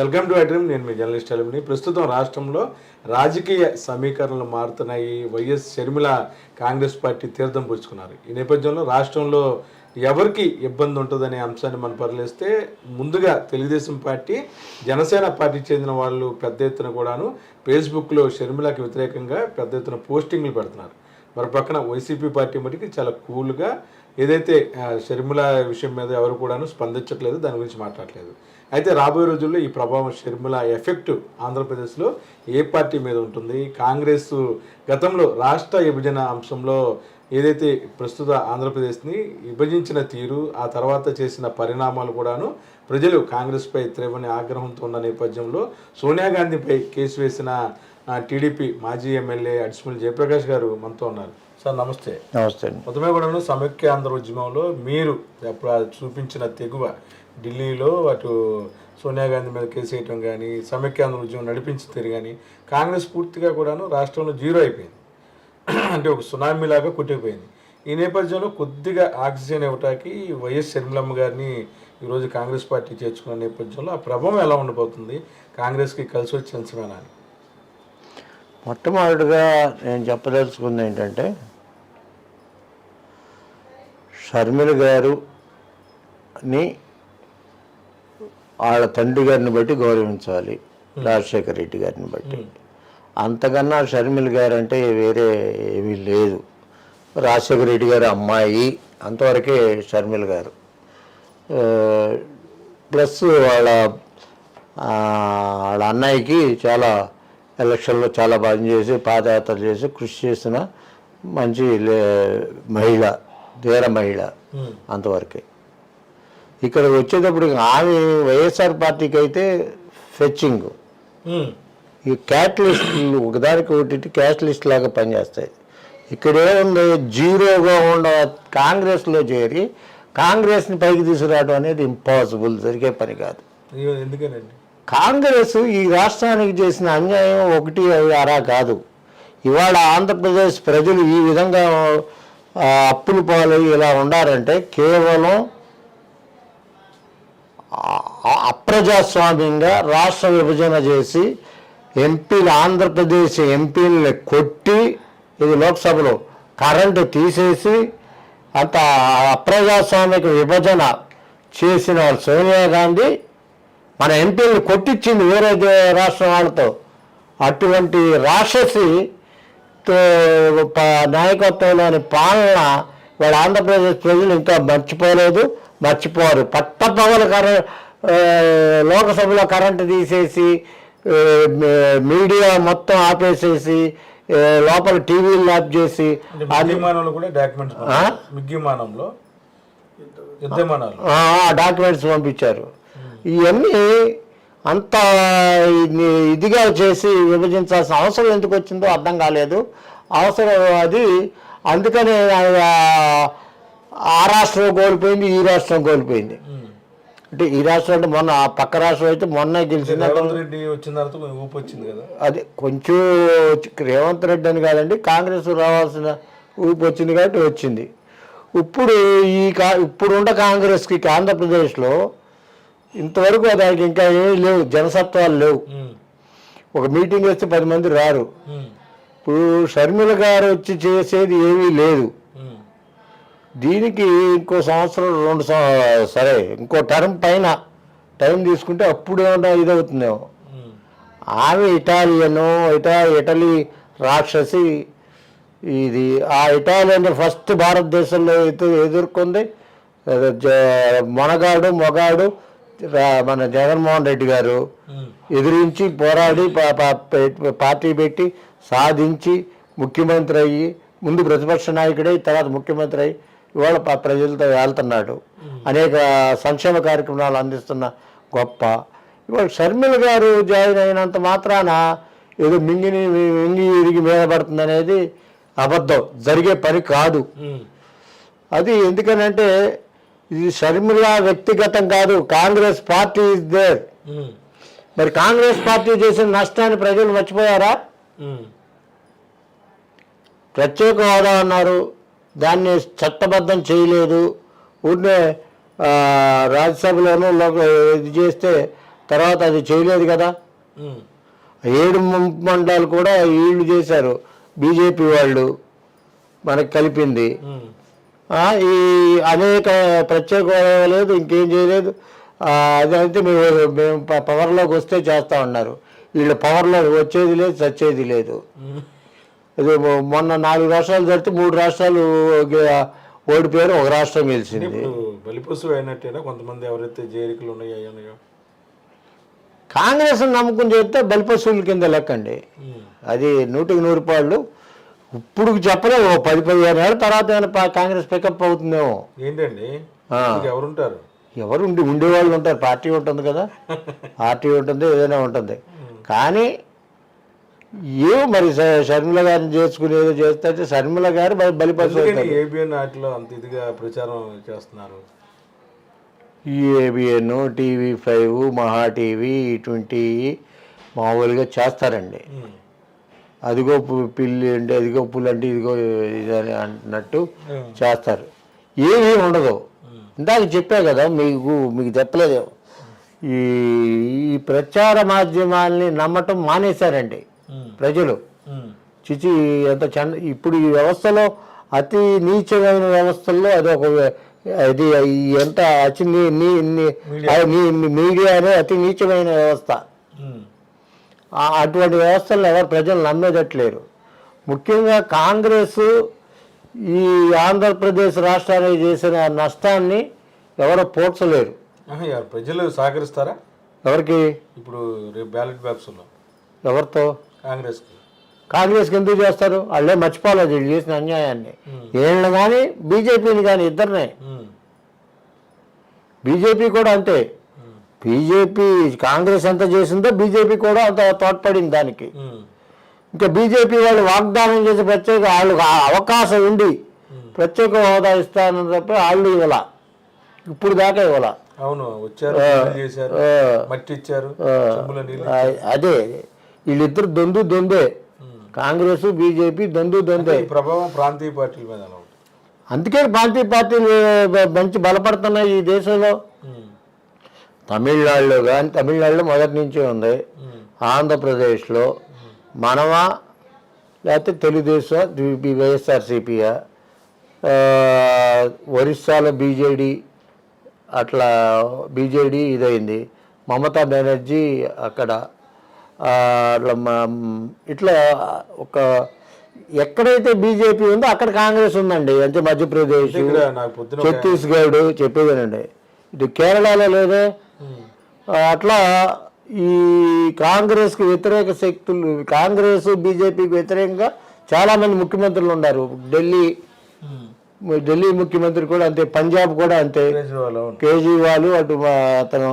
Welcome to iDream నేను మీ journalist అలిమిని. ప్రస్తుతం రాష్ట్రంలో రాజకీయ సమీకరణలు మారుతున్నాయి. వైఎస్ షర్మిల కాంగ్రెస్ పార్టీ తీర్థం పుచ్చుకున్నారు. ఈ నేపథ్యంలో రాష్ట్రంలో ఎవరికి ఇబ్బంది ఉంటుందనే అంశాన్ని మనం పరిలేస్తే ముందుగా తెలుగుదేశం పార్టీ జనసేన పార్టీ చెందిన వాళ్ళు పెద్ద ఎత్తున కూడాను ఫేస్బుక్లో షర్మిలకి వ్యతిరేకంగా పెద్ద ఎత్తున పోస్టింగ్లు పెడుతున్నారు. మరి పక్కన వైసీపీ పార్టీ మటుకి చాలా కూల్గా ఏదైతే షర్ముల షర్మిల విషయం మీద ఎవరు కూడాను స్పందించట్లేదు దాని గురించి మాట్లాడలేదు. అయితే రాబోయే రోజుల్లో ఈ ప్రభావం షర్మిల ఎఫెక్ట్ ఆంధ్రప్రదేశ్లో ఏ పార్టీ మీద ఉంటుంది? కాంగ్రెస్ గతంలో రాష్ట్ర విభజన అంశంలో ఏదైతే ప్రస్తుత ఆంధ్రప్రదేశ్ని విభజించిన తీరు ఆ తర్వాత చేసిన పరిణామాలు కూడాను ప్రజలు కాంగ్రెస్పై త్రేవని ఆగ్రహంతో ఉన్న నేపథ్యంలో సోనియా గాంధీపై కేసు వేసిన టీడీపీ మాజీ ఎమ్మెల్యే అడిసిమల్ జయప్రకాష్ గారు మనతో ఉన్నారు. సార్ నమస్తే. నమస్తే అండి. మొత్తమే కూడా సమైక్య ఆంధ్ర ఉద్యమంలో మీరు చూపించిన తెగువ ఢిల్లీలో అటు సోనియా గాంధీ మీద కేసు వేయటం కానీ సమైక్య ఆంధ్ర ఉద్యమం నడిపించి తీరు కానీ కాంగ్రెస్ పూర్తిగా కూడాను రాష్ట్రంలో జీరో అయిపోయింది. అంటే ఒక సునామీ లాగా కొట్టిపోయింది ఈ నేపథ్యంలో కొద్దిగా ఆక్సిజన్ ఇవ్వటానికి వైఎస్ షర్మిలమ్మ గారిని ఈరోజు కాంగ్రెస్ పార్టీ చేర్చుకున్న నేపథ్యంలో ఆ ప్రభావం ఎలా ఉండబోతుంది? కాంగ్రెస్కి కలిసి వచ్చే అంశమేనా అని మొట్టమొదటిగా నేను చెప్పదలుచుకుంది ఏంటంటే షర్మిల గారుని వాళ్ళ తండ్రి గారిని బట్టి గౌరవించాలి రాజశేఖర రెడ్డి గారిని బట్టి. అంతకన్నా షర్మిల గారు అంటే వేరే ఏమీ లేదు. రాజశేఖర రెడ్డి గారి అమ్మాయి అంతవరకే షర్మిల గారు. ప్లస్ వాళ్ళ వాళ్ళ అన్నయ్యకి చాలా ఎలక్షన్లో చాలా బాగా చేసి పాదయాత్ర చేసి కృషి చేసిన మంచి మహిళ. ధీర మహిళ అంతవరకే. ఇక్కడ వచ్చేటప్పుడు ఆమె వైఎస్ఆర్ పార్టీకి అయితే ఫెచ్చింగ్. ఈ క్యాట్ లిస్టులు ఒకదానికి ఒకటి క్యాట్ లిస్ట్ లాగా పనిచేస్తాయి. ఇక్కడ ఏముంది? జీరోగా ఉన్న కాంగ్రెస్లో చేరి కాంగ్రెస్ని పైకి తీసుకురావడం అనేది ఇంపాసిబుల్ జరిగే పని కాదు. ఎందుకనండి? కాంగ్రెస్ ఈ రాష్ట్రానికి చేసిన అన్యాయం ఒకటి అరా కాదు. ఇవాళ ఆంధ్రప్రదేశ్ ప్రజలు ఈ విధంగా అప్పులు పాలు ఇలా ఉండారంటే కేవలం అప్రజాస్వామ్యంగా రాష్ట్ర విభజన చేసి ఎంపీలు ఆంధ్రప్రదేశ్ ఎంపీలని కొట్టి ఇది లోక్సభలో కరెంటు తీసేసి అంత అప్రజాస్వామిక విభజన చేసిన సోనియా గాంధీ మన ఎంపీలను కొట్టించింది వేరే రాష్ట్రం వాళ్ళతో. అటువంటి రాక్షసి నాయకత్వంలోని పాలన వాళ్ళ ఆంధ్రప్రదేశ్ ప్రజలు ఇంకా మర్చిపోలేదు. మర్చిపోరు. పట్టపగల కర ఆ, లోకసభలో కరెంటు తీసేసి మీడియా మొత్తం ఆపేసేసి లోపల టీవీలు ఆఫ్ చేసి డాక్యుమెంట్స్ పంపించారు. ఇవన్నీ అంత ఇది- ఇదిగా చేసి విభజించాల్సిన అవసరం ఎందుకు వచ్చిందో అర్థం కాలేదు. అవసరం అది. అందుకనే ఆ రాష్ట్రం కోల్పోయింది ఈ రాష్ట్రం కోల్పోయింది. అంటే ఈ రాష్ట్రం అంటే మొన్న ఆ పక్క రాష్ట్రం అయితే మొన్న గెలిచింది. రెడ్డి వచ్చిన తర్వాత ఊపు వచ్చింది కదా. అది కొంచెం రేవంత్ రెడ్డి అని కాదండి కాంగ్రెస్ రావాల్సిన ఊపి వచ్చింది కాబట్టి వచ్చింది. ఇప్పుడు ఈ కా ఇప్పుడున్న కాంగ్రెస్కి ఆంధ్రప్రదేశ్లో ఇంతవరకు దానికి ఇంకా ఏమీ లేవు జనసత్వాలు లేవు. ఒక మీటింగ్ వస్తే పది మంది రారు. ఇప్పుడు షర్మిల గారు వచ్చి చేసేది ఏమీ లేదు. దీనికి ఇంకో సంవత్సరం రెండు సరే ఇంకో టర్మ్ పైన టైం తీసుకుంటే అప్పుడు ఏమన్నా ఇదవుతుందేమో. ఆమె ఇటాలియను ఇటా ఇటలీ రాక్షసి ఇది ఆ ఇటాలియన్ ఫస్ట్ భారతదేశంలో అయితే ఎదుర్కొంది మొనగాడు మొగాడు మన జగన్మోహన్ రెడ్డి గారు ఉమ్. ఎదిరించి పోరాడి పార్టీ పెట్టి సాధించి ముఖ్యమంత్రి అయ్యి ముందు ప్రతిపక్ష నాయకుడై తర్వాత ముఖ్యమంత్రి అయ్యి ఇవాళ ప్రజలతో వెళ్తున్నాడు అనేక సంక్షేమ కార్యక్రమాలు అందిస్తున్న గొప్ప. ఇవాళ షర్మిల గారు జాయిన్ అయినంత మాత్రాన ఏదో మింగిని మింగి ఇరిగి మీద పడుతుంది అనేది అబద్ధం. జరిగే పని కాదు. ఉమ్. అది ఎందుకనంటే ఇది షర్మిల వ్యక్తిగతం కాదు. Congress party is there. మరి కాంగ్రెస్ పార్టీ చేసిన నష్టాన్ని ప్రజలు మర్చిపోయారా. ప్రత్యేక హోదా అన్నారు. దాన్ని చట్టబద్ధం చేయలేదు. ఆ, రాజ్యసభలోనూ ఇది చేస్తే తర్వాత అది చేయలేదు కదా. ఏడు మండలాలు కూడా వీళ్ళు చేశారు. బీజేపీ వాళ్ళు మనకి కలిపింది. ఈ అనేక ప్రత్యేక హోదా లేదు ఇంకేం చేయలేదు. అదైతే మేము మేము పవర్లోకి వస్తే చేస్తా ఉన్నారు. వీళ్ళు పవర్లోకి వచ్చేది లేదు చచ్చేది లేదు. ఇది మొన్న నాలుగు రాష్ట్రాలు జరిగితే మూడు రాష్ట్రాలు ఓడిపోయారు ఒక రాష్ట్రం గెలిచింది. బలిపశువు అయినట్టేనా కొంతమంది ఎవరైతే చేరికలు ఉన్నాయో కాంగ్రెస్ నమ్ముకుని చేస్తే బలిపశువుల కింద లెక్కండి. అది నూటికి నూరు పాళ్ళు ఇప్పుడు చెప్పలేము ఓ పది పదిహేను ఏళ్ళ తర్వాత ఏమైనా కాంగ్రెస్ పికప్ అవుతుందేమో. ఏంటండి? ఎవరుంటారు? ఎవరు ఉండి ఉండేవాళ్ళు ఉంటారు పార్టీ ఉంటుంది కదా. పార్టీ ఉంటుంది ఏదైనా ఉంటుంది. కానీ ఏమో మరి షర్మిల గారిని చేసుకునేదో చేస్తే షర్మిల గారు బలి- బలిపశువు ఎందుకని అవుతారు. ఏబిఎన్ వాటిలో అంత ఇదిగా ప్రచారం చేస్తున్నారు? ఈ ABN TV five Maha TV twenty మామూలుగా చేస్తారండి. అదిగో పిల్లి అంటే అదిగో పుల్ అంటే ఇదిగో ఇదని అన్నట్టు. చేస్తారు. ఏమీ ఉండదు. ఇందాక చెప్పా కదా మీకు మీకు చెప్పలేదు. ఈ ఈ ప్రచార మాధ్యమాల్ని నమ్మటం మానేశారండి. ప్రజలు. చిచి ఎంత చండ ఇప్పుడు ఈ వ్యవస్థలో అతి నీచమైన వ్యవస్థల్లో అది ఒక అది ఎంత అతి మీడియా. అనే అతి నీచమైన వ్యవస్థ. అటువంటి వ్యవస్థలను ఎవరు ప్రజలు నమ్మేటట్లేరు ముఖ్యంగా కాంగ్రెస్ ఈ ఆంధ్రప్రదేశ్ రాష్ట్రానికి చేసిన నష్టాన్ని ఎవరు పోడ్చలేరు ప్రజలు సహకరిస్తారా? ఎవరికి? ఇప్పుడు రేపు బ్యాలెట్ బాక్స్లో ఎవరితో? కాంగ్రెస్కి. కాంగ్రెస్కి ఎందుకు చేస్తారు? వాళ్ళే మర్చిపోలేదు వీళ్ళు చేసిన అన్యాయాన్ని. వీళ్ళని కానీ బీజేపీని కానీ ఇద్దరినే. బీజేపీ కూడా అంతే. బీజేపీ కాంగ్రెస్ ఎంత చేసిందో బీజేపీ కూడా అంత తోడ్పడింది దానికి. ఇంకా బీజేపీ వాళ్ళు వాగ్దానం చేసి ప్రత్యేక వాళ్ళు ఆ అవకాశం ఉండి ప్రత్యేక హోదా ఇస్తానని తప్ప వాళ్ళు ఇవ్వాల. ఇప్పుడు దాకా ఇవ్వాల. అవును వచ్చారు మట్టి ఇచ్చారు. అదే వీళ్ళిద్దరు దొందు దొందే. కాంగ్రెస్ బీజేపీ దొందు దొందే. ప్రభావం ప్రాంతీయ పార్టీల మీద అందుకే ప్రాంతీయ పార్టీలు మంచి బలపడుతున్నాయి ఈ దేశంలో. తమిళనాడులో కానీ తమిళనాడులో మొదటి నుంచే ఉంది. ఆంధ్రప్రదేశ్లో మనవా లేకపోతే తెలుగుదేశం వైఎస్ఆర్సీపీయా ఒరిస్సాలో బీజేడీ అట్లా బీజేడీ ఇదైంది. మమతా బెనర్జీ అక్కడ అట్లా ఇట్లా ఒక ఎక్కడైతే బీజేపీ ఉందో అక్కడ కాంగ్రెస్ ఉందండి. అంటే మధ్యప్రదేశ్ ఛత్తీస్గఢ్ చెప్పేదేనండి. ఇది కేరళలో లేదే అట్లా ఈ కాంగ్రెస్కి వ్యతిరేక శక్తులు కాంగ్రెస్ బీజేపీకి వ్యతిరేకంగా చాలామంది ముఖ్యమంత్రులు ఉన్నారు. ఢిల్లీ. ఢిల్లీ ముఖ్యమంత్రి కూడా అంతే పంజాబ్ కూడా అంతే. కేజ్రీవాల్ అటు అతను.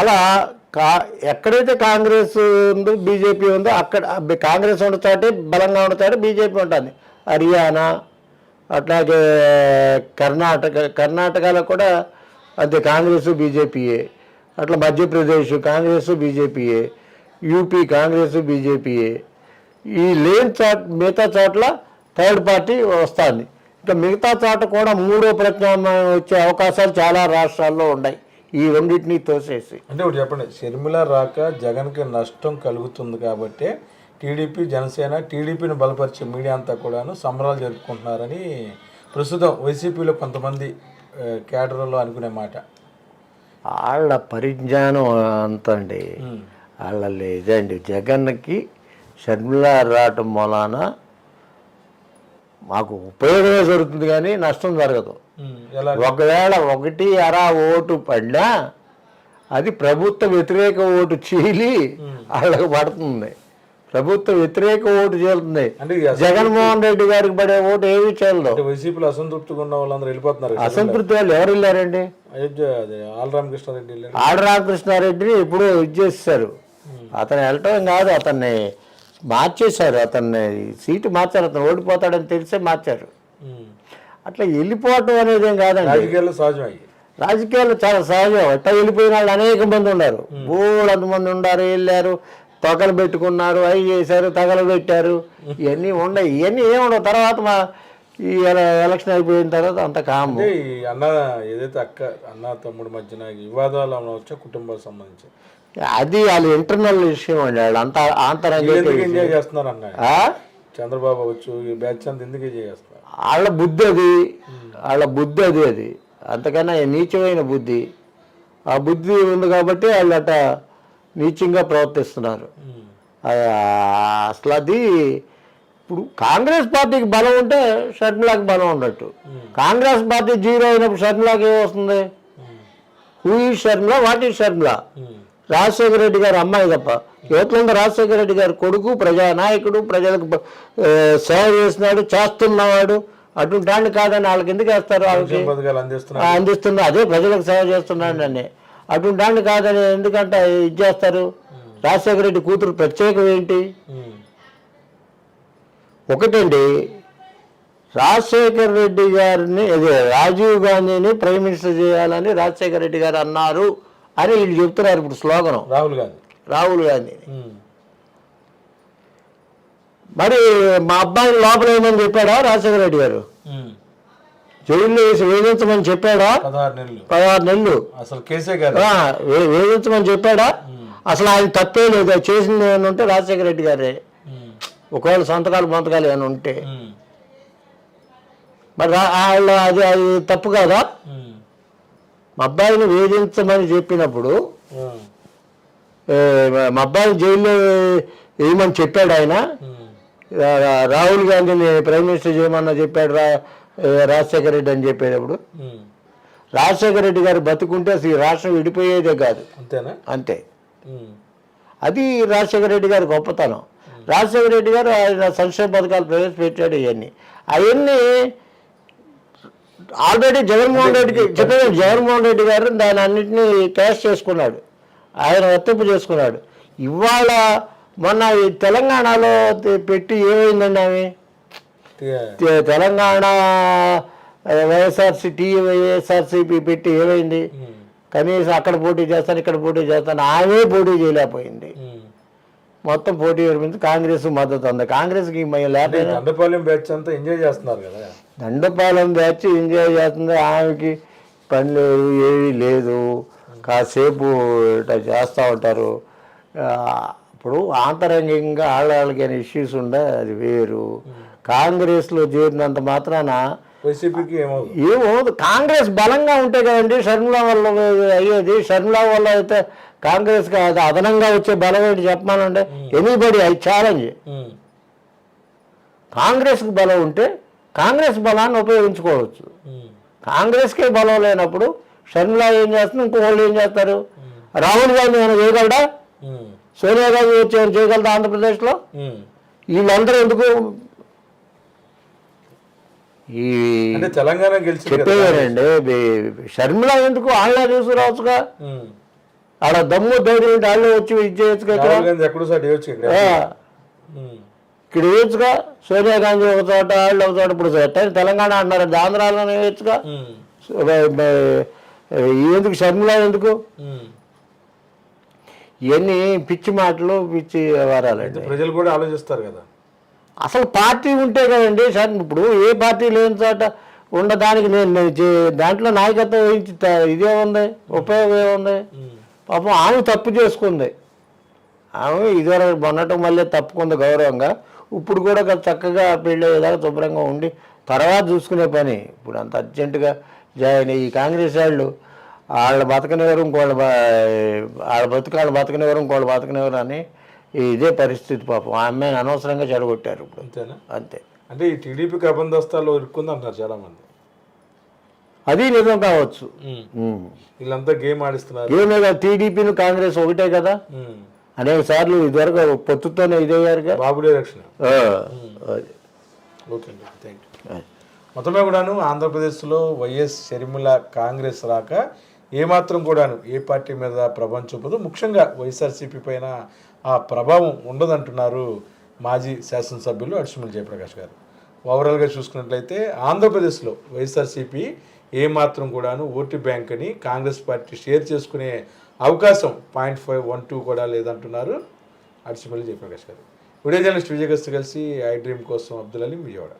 అలా కా ఎక్కడైతే కాంగ్రెస్ ఉందో బీజేపీ ఉందో అక్కడ కాంగ్రెస్ ఉన్న చోటే బలంగా ఉన్న చోట బీజేపీ ఉంటుంది. హర్యానా అట్లాగే కర్ణాటక కర్ణాటకలో కూడా అంతే కాంగ్రెస్ బీజేపీయే. అట్లా మధ్యప్రదేశ్ కాంగ్రెస్ బీజేపీయే. యూపీ కాంగ్రెస్ బీజేపీయే. ఈ లేని చాట్ మిగతా చోట్ల థర్డ్ పార్టీ వస్తుంది. ఇంకా మిగతా చోట కూడా మూడో ప్రత్యామ్నాయం వచ్చే అవకాశాలు చాలా రాష్ట్రాల్లో ఉన్నాయి. ఈ రెండింటిని తోసేసి. అంటే ఒకటి చెప్పండి. షర్మిల రాక జగన్కి నష్టం కలుగుతుంది కాబట్టి టీడీపీ జనసేన టీడీపీని బలపరిచే మీడియా అంతా కూడాను సంబరాలు జరుపుకుంటున్నారని ప్రస్తుతం వైసీపీలో కొంతమంది కేడర్లో అనుకునే మాట. వాళ్ళ పరిజ్ఞానం అంత అండి వాళ్ళ లేదండి. జగన్కి షర్మిల రావటం మూలాన మాకు ఉపయోగమే జరుగుతుంది కానీ నష్టం జరగదు. ఒకవేళ ఒకటి అరా ఓటు పడినా అది ప్రభుత్వ వ్యతిరేక ఓటు చీలి వాళ్ళకి పడుతుంది. ప్రభుత్వ వ్యతిరేక ఓటు చేరుతుంది. జగన్మోహన్ రెడ్డి గారికి పడే ఓటు ఏమీ చేయలేదు వైసీపీలో అసంతృప్తిగా ఉన్న వాళ్ళందరూ వెళ్ళిపోతున్నారు. అసంతృప్తి వాళ్ళు ఎవరు వెళ్ళారండి? అయోధ్య అదే ఆల్ రామకృష్ణారెడ్డి వెళ్ళారు ఆడరామకృష్ణారెడ్డిని ఇప్పుడు ఇది చేస్తారు అతను వెళ్ళటం కాదు అతన్ని మార్చేశారు. అతన్ని సీటు మార్చారు అతను ఓడిపోతాడని తెలిసే మార్చారు. అట్లా వెళ్ళిపోవటం అనేది ఏం కాదండి. రాజకీయాల్లో సహజం అయ్యి రాజకీయాలు చాలా సహజం. అట్లా వెళ్ళిపోయిన వాళ్ళు అనేక మంది ఉన్నారు. బోళ్ళంత మంది ఉన్నారు వెళ్ళారు. తొగలు పెట్టుకున్నారు అవి చేశారు తగలు పెట్టారు ఇవన్నీ ఉన్నాయి ఇవన్నీ ఏముండవు. తర్వాత మా ఈ ఎల- ఎలక్షన్ అయిపోయిన తర్వాత అంత కాము. అన్న ఏదైతే అక్క అన్న తమ్ముడు మధ్యన వివాదాలు వచ్చా కుటుంబాలకు సంబంధించి? అది వాళ్ళ ఇంటర్నల్ విషయం అండి. వాళ్ళు అంత ఆంతరంగ ఎంజాయ్ చేస్తున్నారు అన్న? చంద్రబాబు అవచ్చు ఈ బ్యాచ్ అంతా ఎందుకు ఎంజాయ్ చేస్తున్నారు? వాళ్ళ బుద్ధి అది. వాళ్ళ బుద్ధి అది అది. అంతకన్నా నీచమైన బుద్ధి. ఆ బుద్ధి ఉంది కాబట్టి వాళ్ళు అట నీచంగా ప్రవర్తిస్తున్నారు. అసలు అది ఇప్పుడు కాంగ్రెస్ పార్టీకి బలం ఉంటే షర్మిలాకి బలం ఉన్నట్టు. కాంగ్రెస్ పార్టీ జీరో అయినప్పుడు షర్మిలాకి ఏమొస్తుంది హూ ఈ షర్మిల వాట్ ఈ షర్మిల. రాజశేఖర రెడ్డి గారి అమ్మాయి తప్ప. యువతలో ఉన్న రాజశేఖర రెడ్డి గారి కొడుకు ప్రజానాయకుడు ప్రజలకు సేవ చేస్తున్నాడు చేస్తున్నవాడు. అటువంటి కాదని వాళ్ళకి ఎందుకు వేస్తారు వాళ్ళకి? అందిస్తున్నారు. అదే ప్రజలకు సేవ చేస్తున్నాడు అని అటువంటి కాదని ఎందుకంటే ఇది చేస్తారు రాజశేఖర రెడ్డి కూతురు ప్రత్యేకం ఏంటి. ఒకటండి రాజశేఖర రెడ్డి గారిని అదే రాజీవ్ గాంధీని ప్రైమ్ మినిస్టర్ చేయాలని రాజశేఖర రెడ్డి గారు అన్నారు అని వీళ్ళు చెప్తున్నారు ఇప్పుడు స్లోగనం రాహుల్ గాంధీ రాహుల్ గాంధీ. మరి మా అబ్బాయిని లోపల ఏమని చెప్పాడా రాజశేఖర రెడ్డి గారు. జైల్లో వేసి వేధించమని చెప్పాడా? పదహారు నెలలు. పదహారు నెలలు. అసలు కేసే వేధించమని చెప్పాడా? అసలు ఆయన తప్పే లేదు. చేసింది ఏమైనా ఉంటే రాజశేఖర రెడ్డి గారే. ఒకవేళ సంతకాలు మొంతకాలు ఏమైనా ఉంటే. మరి వాళ్ళ అది అది తప్పు కాదా. మా అబ్బాయిని వేధించమని చెప్పినప్పుడు మా అబ్బాయిని జైల్లో వేయమని చెప్పాడు ఆయన. రాహుల్ గాంధీని ప్రైమ్ మినిస్టర్ చేయమన్నా చెప్పాడు రా రాజశేఖర రెడ్డి అని చెప్పేటప్పుడు. రాజశేఖర రెడ్డి గారు బతుకుంటే అసలు ఈ రాష్ట్రం విడిపోయేదే కాదు. అంతేనా? అంతే. అది రాజశేఖర రెడ్డి గారి గొప్పతనం. రాజశేఖర రెడ్డి గారు ఆయన సంక్షేమ పథకాలు ప్రవేశపెట్టాడు ఇవన్నీ. అవన్నీ ఆల్రెడీ జగన్మోహన్ రెడ్డికి చెప్పాను జగన్మోహన్ రెడ్డి గారు దాని అన్నింటినీ క్యాష్ చేసుకున్నాడు. ఆయన వర్తింపు చేసుకున్నాడు. ఇవాళ మొన్న ఈ తెలంగాణలో పెట్టి ఏమైందండి ఆమె? తెలంగాణ వైఎస్ఆర్సీ టీ వైఎస్ఆర్సీపీ పెట్టి ఏమైంది. కనీసం అక్కడ పోటీ చేస్తాను ఇక్కడ పోటీ చేస్తాను ఆమె పోటీ చేయలేకపోయింది. మొత్తం పోటీ విరమించి కాంగ్రెస్ మద్దతు ఉంది. కాంగ్రెస్కి లేకపోయినా దండపాలెం బ్యాచ్ అంతా ఎంజాయ్ చేస్తున్నారు కదా? దండపాలెం బ్యాచ్ ఎంజాయ్ చేస్తుంది. ఆమెకి పని లేదు ఏమీ లేదు. కాసేపు ఇట్లా చేస్తూ ఉంటారు. ఇప్పుడు ఆంతరంగికంగా ఆడవాళ్ళకైన ఇష్యూస్ ఉండే అది వేరు. కాంగ్రెస్లో చేరినంత మాత్రాన వైసీపీకి ఏమవుతుంది ఏమో కాంగ్రెస్ బలంగా ఉంటే కదండి షర్మిల వల్ల అయ్యేది. షర్మిల వల్ల అయితే కాంగ్రెస్కి అది అదనంగా వచ్చే బలం ఏంటి చెప్పమానంటే ఎనీబడి ఐ ఛాలెంజ్. కాంగ్రెస్కి బలం ఉంటే కాంగ్రెస్ బలాన్ని ఉపయోగించుకోవచ్చు. కాంగ్రెస్కే బలం లేనప్పుడు షర్మిల ఏం చేస్తుంది? ఇంకో వాళ్ళు ఏం చేస్తారు? రాహుల్ గాంధీ ఏమైనా చేయగలడా. సోనియా గాంధీ వచ్చి ఏమైనా చేయగలదా ఆంధ్రప్రదేశ్లో. వీళ్ళందరూ ఎందుకు ఈ తెలంగాణ కదా. చెప్పేవారండి షర్మిల ఎందుకు వాళ్ళ తీసుకురావచ్చుగా ఉమ్. ఆడ దమ్ము ధైర్యం వాళ్ళే వచ్చి ఇది చేయొచ్చుగా ఇక్కడ? వేయచ్చుగా సోనియా గాంధీ ఒక చోట వాళ్ళు ఒక చోట ఇప్పుడు తెలంగాణ అంటున్నారు. ఆంధ్రాలోనే వేయచ్చుగా ఎందుకు షర్మిల ఎందుకు. ఇవన్నీ పిచ్చి మాటలు పిచ్చి అయితే ప్రజలు కూడా ఆలోచిస్తారు కదా. అసలు పార్టీ ఉంటే కదండి సార్ ఇప్పుడు ఏ పార్టీ లేని చోట ఉండదానికి నేను దాంట్లో నాయకత్వం వహించి ఇదే ఉంది ఉపయోగం ఏముంది. పాపం ఆమె తప్పు చేసుకుంది. ఆమె ఇదివరకు మొన్నటి మళ్ళీ తప్పుకుంది గౌరవంగా. ఇప్పుడు కూడా చక్కగా పెళ్ళి అయ్యేదాకా శుభ్రంగా ఉండి తర్వాత చూసుకునే పని. ఇప్పుడు అంత అర్జెంటుగా జాయిన్ అయ్యి ఈ కాంగ్రెస్ వాళ్ళు వాళ్ళ బతకనివ్వరు ఇంకోళ్ళ వాళ్ళ బతుకు వాళ్ళు బతకనివ్వరు ఇంకోళ్ళు బతకనివ్వరు అని ఇదే పరిస్థితి పాపం. ఆ అమ్మాయిని అనవసరంగా చెడగొట్టారు ఇప్పుడు. అంతేనా? అంతే. అంటే ఈ టీడీపీకి అబంధస్తాల్లో ఇరుక్కుంది అంటున్నారు చాలా మంది అది నిజం కావచ్చు. వీళ్ళంతా గేమ్ ఆడిస్తున్నారు. ఏమే కదా టీడీపీని కాంగ్రెస్ ఒకటే కదా. అనేక సార్లు ఇదివరకు పొత్తుతోనే ఇదయ్యారుగా. బాబుడే రక్షణ. ఓకే అండి థ్యాంక్ యూ మొత్తమే కూడాను ఆంధ్రప్రదేశ్లో వైఎస్ షర్మిల కాంగ్రెస్ రాక ఏమాత్రం కూడాను ఏ పార్టీ మీద ప్రభావం చూపదు. ముఖ్యంగా వైఎస్ఆర్సీపీ పైన ఆ ప్రభావం ఉండదంటున్నారు మాజీ శాసనసభ్యులు అడిసిమల్ జయప్రకాష్ గారు. ఓవరాల్గా చూసుకున్నట్లయితే ఆంధ్రప్రదేశ్లో వైఎస్ఆర్సీపీ ఏమాత్రం కూడాను ఓటు బ్యాంక్ అని కాంగ్రెస్ పార్టీ షేర్ చేసుకునే అవకాశం పాయింట్ ఫైవ్ వన్ టూ కూడా లేదంటున్నారు అడిసిమల్లి జయప్రకాష్ గారు. వీడియో జర్నలిస్ట్ విజయగస్తు కలిసి ఐ డ్రీమ్ కోసం అబ్దుల్ అలీ విజయవాడ.